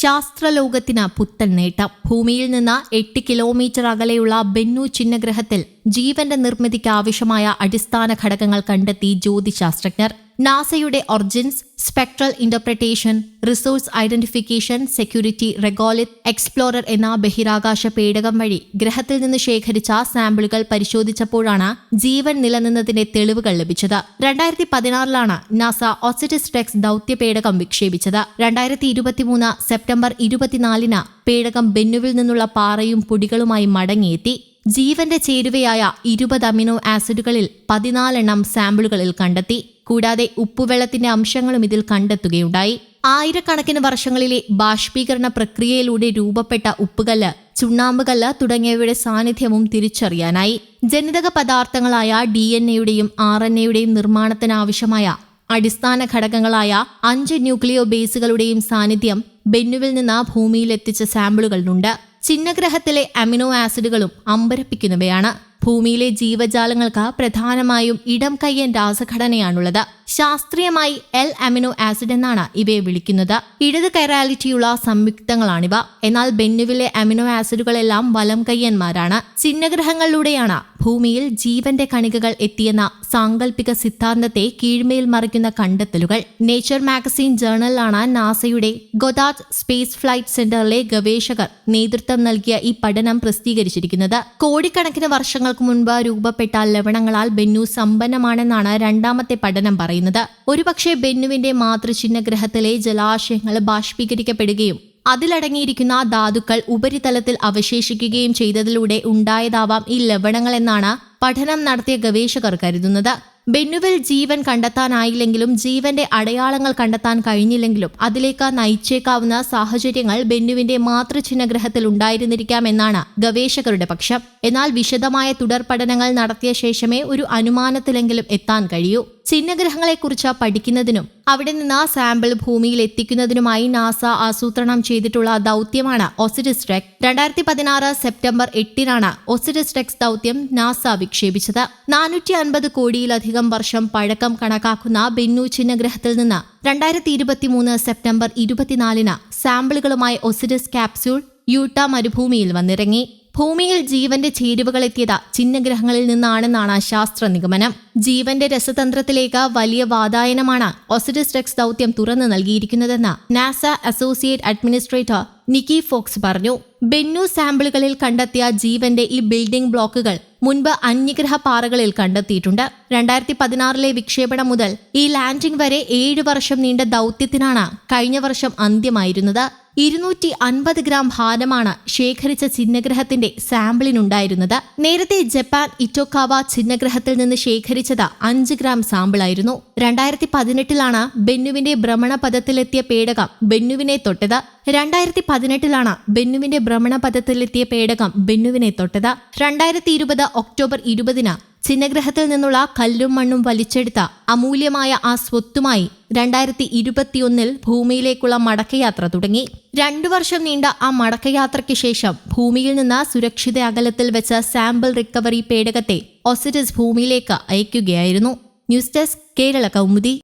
ശാസ്ത്രലോകത്തിന് പുത്തൻ നേട്ടം. ഭൂമിയിൽ നിന്ന് എട്ട് കിലോമീറ്റർ അകലെയുള്ള ബെന്നു ചിഹ്നഗ്രഹത്തിൽ ജീവന്റെ നിർമ്മിതിക്ക് ആവശ്യമായ അടിസ്ഥാന ഘടകങ്ങൾ കണ്ടെത്തി ജ്യോതിശാസ്ത്രജ്ഞർ നാസയുടെ Origins Spectral Interpretation Resource Identification Security Regolith Explorer എന്ന ബഹിരാകാശ പേടകം വഴി ഗ്രഹത്തിൽ നിന്ന് ശേഖരിച്ച സാമ്പിളുകൾ പരിശോധിച്ചപ്പോഴാണ് ജീവൻ നിലനിന്നതിന്റെ തെളിവുകൾ ലഭിച്ചത്. രണ്ടായിരത്തി പതിനാറിലാണ് നാസ ഒസിറ്റിസ് ടെക്സ് ദൌത്യ പേടകം വിക്ഷേപിച്ചത്. രണ്ടായിരത്തി ഇരുപത്തിമൂന്ന് സെപ്റ്റംബർ ഇരുപത്തിനാലിന് പേടകം ബെന്നുവിൽ നിന്നുള്ള പാറയും പൊടികളുമായി മടങ്ങിയെത്തി. ജീവന്റെ ചേരുവയായ ഇരുപത് അമിനോ ആസിഡുകളിൽ പതിനാലെണ്ണം സാമ്പിളുകളിൽ കണ്ടെത്തി. കൂടാതെ ഉപ്പുവെള്ളത്തിന്റെ അംശങ്ങളും ഇതിൽ കണ്ടെത്തുകയുണ്ടായി. ആയിരക്കണക്കിന് വർഷങ്ങളിലെ ബാഷ്പീകരണ പ്രക്രിയയിലൂടെ രൂപപ്പെട്ട ഉപ്പുകല്ല് ചുണ്ണാമ്പുകല്ല് തുടങ്ങിയവയുടെ സാന്നിധ്യവും തിരിച്ചറിയാനായി. ജനിതക പദാർത്ഥങ്ങളായ ഡി എൻ എയുടെയും ആർ എൻ എയുടെയും നിർമ്മാണത്തിനാവശ്യമായ അടിസ്ഥാന ഘടകങ്ങളായ അഞ്ച് ന്യൂക്ലിയോ ബേസുകളുടെയും സാന്നിധ്യം ബെന്നുവിൽ നിന്ന് ഭൂമിയിലെത്തിച്ച സാമ്പിളുകളിലുണ്ട്. ചിഹ്നഗ്രഹത്തിലെ അമിനോ ആസിഡുകളും അമ്പരപ്പിക്കുന്നവയാണ്. ഭൂമിയിലെ ജീവജാലങ്ങൾക്ക് പ്രധാനമായും ഇടം കയ്യൻ രാസഘടനയാണുള്ളത്. ശാസ്ത്രീയമായി എൽ അമിനോ ആസിഡ് എന്നാണ് ഇവയെ വിളിക്കുന്നത്. ഇടത് കൈറാലിറ്റിയുള്ള സംയുക്തങ്ങളാണിവ. എന്നാൽ ബെന്നുവിലെ അമിനോ ആസിഡുകളെല്ലാം വലം കയ്യന്മാരാണ്. ചിഹ്നഗ്രഹങ്ങളിലൂടെയാണ് ഭൂമിയിൽ ജീവന്റെ കണികകൾ എത്തിയെന്ന സാങ്കല്പിക സിദ്ധാന്തത്തെ കീഴ്മേൽ മറിക്കുന്ന കണ്ടെത്തലുകൾ. നേച്ചർ മാഗസിൻ ജേർണലിലാണ് നാസയുടെ ഗൊദാജ് സ്പേസ് ഫ്ലൈറ്റ് സെന്ററിലെ ഗവേഷകർ നേതൃത്വം നൽകിയ ഈ പഠനം പ്രസിദ്ധീകരിച്ചിരിക്കുന്നത്. കോടിക്കണക്കിന് വർഷങ്ങൾക്ക് മുൻപ് രൂപപ്പെട്ട ലവണങ്ങളാൽ ബെന്നു സമ്പന്നമാണെന്നാണ് രണ്ടാമത്തെ പഠനം പറയുന്നത്. ഒരുപക്ഷെ ബെന്നുവിന്റെ മാതൃചിഹ്നഗ്രഹത്തിലെ ജലാശയങ്ങൾ ബാഷ്പീകരിക്കപ്പെടുകയും അതിലടങ്ങിയിരിക്കുന്ന ധാതുക്കൾ ഉപരിതലത്തിൽ അവശേഷിക്കുകയും ചെയ്തതിലൂടെ ഉണ്ടായതാവാം ഈ ലവണങ്ങൾ എന്നാണ് പഠനം നടത്തിയ ഗവേഷകർ കരുതുന്നത്. ബെന്നുവിൽ ജീവൻ കണ്ടെത്താനായില്ലെങ്കിലും ജീവന്റെ അടയാളങ്ങൾ കണ്ടെത്താൻ കഴിഞ്ഞില്ലെങ്കിലും അതിലേക്ക് നയിച്ചേക്കാവുന്ന സാഹചര്യങ്ങൾ ബെന്നുവിന്റെ മാതൃചിഹ്നഗ്രഹത്തിൽ ഉണ്ടായിരുന്നിരിക്കാമെന്നാണ് ഗവേഷകരുടെ പക്ഷം. എന്നാൽ വിശദമായ തുടർ പഠനങ്ങൾ നടത്തിയ ശേഷമേ ഒരു അനുമാനത്തിലെങ്കിലും എത്താൻ കഴിയൂ. ചിഹ്നഗ്രഹങ്ങളെക്കുറിച്ച് പഠിക്കുന്നതിനും അവിടെ നിന്ന് ആ സാമ്പിൾ ഭൂമിയിൽ എത്തിക്കുന്നതിനുമായി നാസ ആസൂത്രണം ചെയ്തിട്ടുള്ള ദൗത്യമാണ് ഒസിഡിസ്ട്രെക് രണ്ടായിരത്തി പതിനാറ് സെപ്റ്റംബർ എട്ടിനാണ് ഒസിഡിസ്ട്രെക്സ് ദൗത്യം നാസ വിക്ഷേപിച്ചത്. നാനൂറ്റി അൻപത് കോടിയിലധികം വർഷം പഴക്കം കണക്കാക്കുന്ന ബെന്നു ചിഹ്നഗ്രഹത്തിൽ നിന്ന് രണ്ടായിരത്തി ഇരുപത്തിമൂന്ന് സെപ്റ്റംബർ ഇരുപത്തിനാലിന് സാമ്പിളുകളുമായി ഒസിഡിസ് ക്യാപ്സ്യൂൾ യൂട്ട മരുഭൂമിയിൽ വന്നിറങ്ങി. ഭൂമിയിൽ ജീവന്റെ ചേരുവകൾ എത്തിയത് ചിഹ്നഗ്രഹങ്ങളിൽ നിന്നാണെന്നാണ് ശാസ്ത്ര നിഗമനം. ജീവന്റെ രസതന്ത്രത്തിലേക്ക് വലിയ വാതായനമാണ് ഒസിഡസ് ടെക്സ് ദൗത്യം തുറന്നു നൽകിയിരിക്കുന്നതെന്ന് NASA associate administrator Nicky Fox പറഞ്ഞു. ബെന്നു സാമ്പിളുകളിൽ കണ്ടെത്തിയ ജീവന്റെ ഈ ബിൽഡിംഗ് ബ്ലോക്കുകൾ മുൻപ് അന്യഗ്രഹ പാറകളിൽ കണ്ടെത്തിയിട്ടുണ്ട്. രണ്ടായിരത്തി പതിനാറിലെ വിക്ഷേപണം മുതൽ ഈ ലാൻഡിംഗ് വരെ ഏഴ് വർഷം നീണ്ട ദൗത്യത്തിനാണ് കഴിഞ്ഞ വർഷം അന്ത്യമായിരുന്നത്. ഇരുന്നൂറ്റി അൻപത് ഗ്രാം ഭാരമാണ് ശേഖരിച്ച ചിഹ്നഗ്രഹത്തിന്റെ സാമ്പിളിനുണ്ടായിരുന്നത്. നേരത്തെ ജപ്പാൻ ഇറ്റോക്കാവ ചിഹ്നഗ്രഹത്തിൽ നിന്ന് ശേഖരിച്ചത് അഞ്ച് ഗ്രാം സാമ്പിളായിരുന്നു. രണ്ടായിരത്തി പതിനെട്ടിലാണ് ബെന്നുവിന്റെ ഭ്രമണപഥത്തിലെത്തിയ പേടകം ബെന്നുവിനെ തൊട്ടത്. രണ്ടായിരത്തി പതിനെട്ടിലാണ് ബെന്നുവിന്റെ ഭ്രമണപഥത്തിലെത്തിയ പേടകം ബെന്നുവിനെ തൊട്ടത്. രണ്ടായിരത്തി ഇരുപത് ഒക്ടോബർ ഇരുപതിന് ചിന്നഗ്രഹത്തിൽ നിന്നുള്ള കല്ലും മണ്ണും വലിച്ചെടുത്ത അമൂല്യമായ ആ സ്വത്തുമായി രണ്ടായിരത്തി ഇരുപത്തിയൊന്നിൽ ഭൂമിയിലേക്കുള്ള മടക്കയാത്ര തുടങ്ങി. രണ്ടു വർഷം നീണ്ട ആ മടക്കയാത്രയ്ക്ക് ശേഷം ഭൂമിയിൽ നിന്ന് സുരക്ഷിത അകലത്തിൽ വെച്ച സാമ്പിൾ റിക്കവറി പേടകത്തെ ഒസിഡസ് ഭൂമിയിലേക്ക് അയക്കുകയായിരുന്നു. News desk Kerala Kaumudi.